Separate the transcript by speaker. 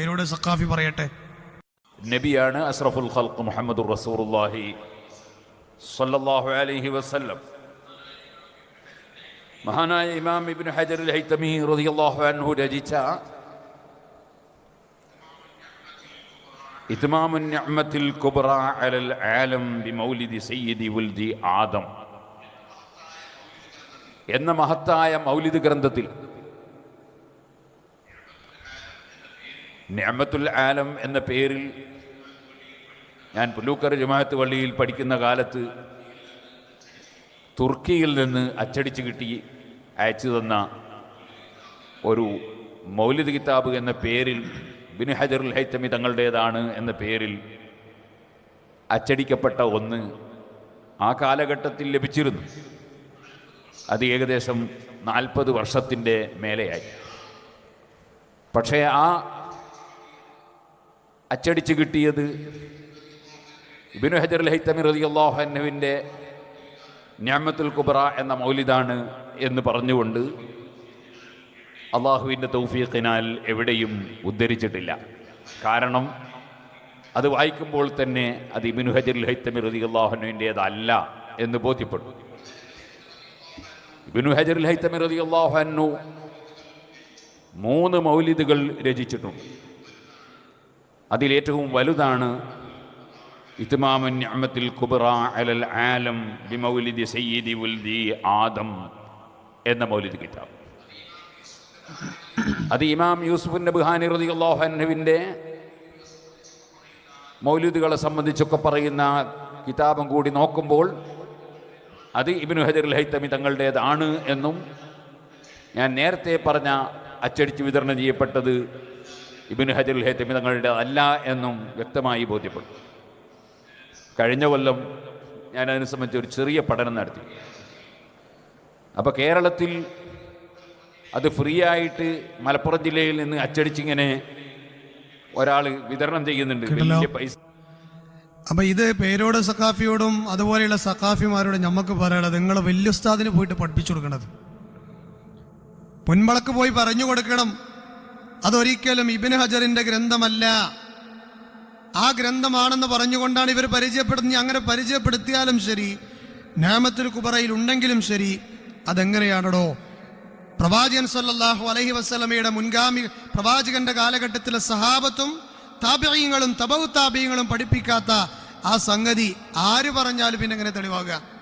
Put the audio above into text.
Speaker 1: പേരോട് സക്കാഫി പറയട്ടെ.
Speaker 2: നബിയാണ് അസ്രഫുൽ ഖൽഖ് മുഹമ്മദ് റസൂറുല്ലാഹി സല്ലല്ലാഹു അലൈഹി വസല്ലം. മഹാനായ ഇമാം ഇബ്നു ഹജർ അൽ ഹൈതമി റളിയല്ലാഹു അൻഹു രചിച്ച ഇത്മാമുൻ നിഅമത്തിൽ കുബ്ര അലൽ ആലം ബിമൗലിദി സയ്യിദി വൽദി ആദം എന്ന മഹത്തായ മൗലിദ് ഗ്രന്ഥത്തിൽ നിഅമത്തുൽ ആലം എന്ന പേരിൽ ഞാൻ പുല്ലൂക്കർ ജമാഅത്ത് പള്ളിയിൽ പഠിക്കുന്ന കാലത്ത് തുർക്കിയിൽ നിന്ന് അച്ചടിച്ച് കിട്ടി അയച്ചു തന്ന ഒരു മൗലിദ് കിതാബ് എന്ന പേരിൽ ബിൻ ഹജറുൽ ഹൈത്തമി തങ്ങളുടേതാണ് എന്ന പേരിൽ അച്ചടിക്കപ്പെട്ട ഒന്ന് ആ കാലഘട്ടത്തിൽ ലഭിച്ചിരുന്നു. അത് ഏകദേശം നാൽപ്പത് വർഷത്തിന്റെ മേലെയായി. പക്ഷേ ആ അച്ചടിച്ച് കിട്ടിയത് ഇബിനു ഹജർ ഹൈത്തമി റതി അള്ളാഹുവിന്റെ ഞാമത്തുൽ കുബ്ര എന്ന മൗലിദാണ് എന്ന് പറഞ്ഞുകൊണ്ട് അള്ളാഹുവിന്റെ തൗഫീഖിനാൽ എവിടെയും ഉദ്ധരിച്ചിട്ടില്ല. കാരണം അത് വായിക്കുമ്പോൾ തന്നെ അത് ഇബിനു ഹജർ ഹൈത്തമി റതി അള്ളാഹുവിന്റേതല്ല എന്ന് ബോധ്യപ്പെട്ടു ഇബിനു ഹജർ ഹൈത്തമി റതി അള്ളാഹു മൂന്ന് മൗലിദുകൾ രചിച്ചിട്ടുണ്ട്. അതിലേറ്റവും വലുതാണ് ഇത്മാമൻ നിഅമത്തിൽ കുബറ അലൽ ആലം ബിമൗലിദി സയ്യിദി ഉൽദി ആദം എന്ന മൗലിദ് കിതാബ്. അത് ഇമാം യൂസുഫ് നബ്ഹാനി റളിയല്ലാഹു അൻഹുവിന്റെ മൗലിദുകളെ സംബന്ധിച്ചൊക്കെ പറയുന്ന കിതാബും കൂടി നോക്കുമ്പോൾ അത് ഇബ്നു ഹജർ ഹൈത്തമി തങ്ങളുടേതാണ് എന്നും ഞാൻ നേരത്തെ പറഞ്ഞ അച്ചടിച്ച് വിതരണം ചെയ്യപ്പെട്ടത് ഇബിന് ഹജറുൽ ഹേത്തമി തങ്ങളുടെ അല്ല എന്നും വ്യക്തമായി ബോധ്യപ്പെട്ടു. കഴിഞ്ഞ കൊല്ലം ഞാൻ അതിനെ സംബന്ധിച്ച് ഒരു ചെറിയ പഠനം നടത്തി. അപ്പോൾ കേരളത്തിൽ അത് ഫ്രീ ആയിട്ട് മലപ്പുറം ജില്ലയിൽ നിന്ന് അച്ചടിച്ചിങ്ങനെ ഒരാൾ വിതരണം ചെയ്യുന്നുണ്ട്. വലിയ പൈസ.
Speaker 1: അപ്പൊ ഇത് പേരോട് സഖാഫിയോടും അതുപോലെയുള്ള സഖാഫിമാരോടും നമുക്ക് പറയണത് നിങ്ങൾ വലിയ ഉസ്താദിന് പോയിട്ട് പഠിപ്പിച്ചു കൊടുക്കണത്. പൊൻമളക്ക് പോയി പറഞ്ഞു കൊടുക്കണം. അതൊരിക്കലും ഇബിന് ഹജറിന്റെ ഗ്രന്ഥമല്ല. ആ ഗ്രന്ഥമാണെന്ന് പറഞ്ഞുകൊണ്ടാണ് ഇവർ പരിചയപ്പെടുന്നത്. അങ്ങനെ പരിചയപ്പെടുത്തിയാലും ശരി നാമത്തിൽ കുബറയിൽ ഉണ്ടെങ്കിലും ശരി അതെങ്ങനെയാണടോ? പ്രവാചകൻ സല്ലാഹു അലഹി വസ്ലമയുടെ മുൻഗാമി പ്രവാചകന്റെ കാലഘട്ടത്തിലെ സഹാബത്തും താപ്യങ്ങളും തപവ് താപ്യങ്ങളും പഠിപ്പിക്കാത്ത ആ സംഗതി ആര് പറഞ്ഞാലും പിന്നെ എങ്ങനെ തെളിവാകുക?